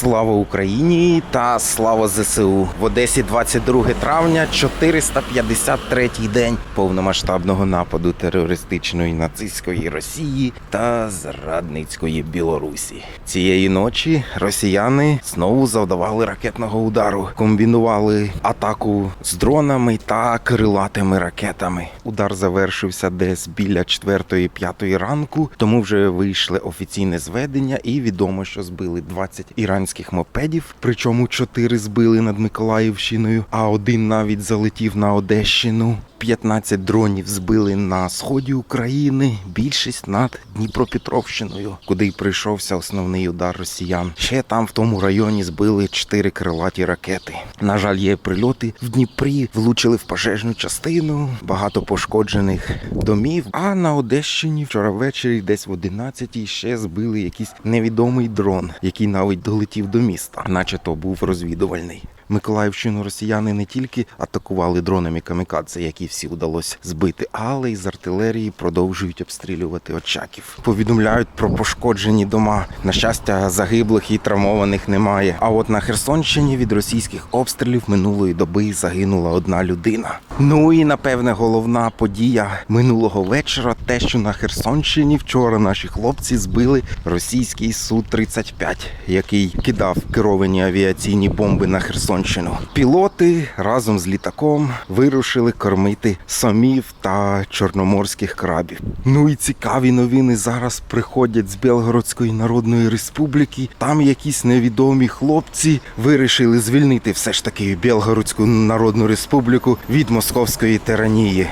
Слава Україні та слава ЗСУ в Одесі 22 травня, 453-й день повномасштабного нападу терористичної нацистської Росії та зрадницької Білорусі. Цієї ночі росіяни знову завдавали ракетного удару, комбінували атаку з дронами та крилатими ракетами. Удар завершився десь біля 4-5 ранку, тому вже вийшли офіційне зведення, і відомо, що збили 20 іранських мопедів, причому чотири збили над Миколаївщиною, а один навіть залетів на Одещину. 15 дронів збили на сході України, більшість над Дніпропетровщиною, куди й прийшовся основний удар росіян. Ще там в тому районі збили 4 крилаті ракети. На жаль, є прильоти в Дніпрі, влучили в пожежну частину, багато пошкоджених домів. А на Одещині вчора ввечері, десь в 11 ще збили якийсь невідомий дрон, який навіть долетів до міста, наче то був розвідувальний. Миколаївщину росіяни не тільки атакували дронами камікадзе, які всі вдалося збити, але й з артилерії продовжують обстрілювати очаків. Повідомляють про пошкоджені дома. На щастя, загиблих і травмованих немає. А от на Херсонщині від російських обстрілів минулої доби загинула одна людина. Ну і напевне головна подія минулого вечора. Те, що на Херсонщині вчора наші хлопці збили російський су 35 який кидав керовані авіаційні бомби на Херсонщину. Пілоти разом з літаком вирушили кормити самів та чорноморських крабів. Ну і цікаві новини зараз приходять з Білгородської Народної Республіки. Там якісь невідомі хлопці вирішили звільнити все ж таки Білгородську Народну Республіку від московської тиранії.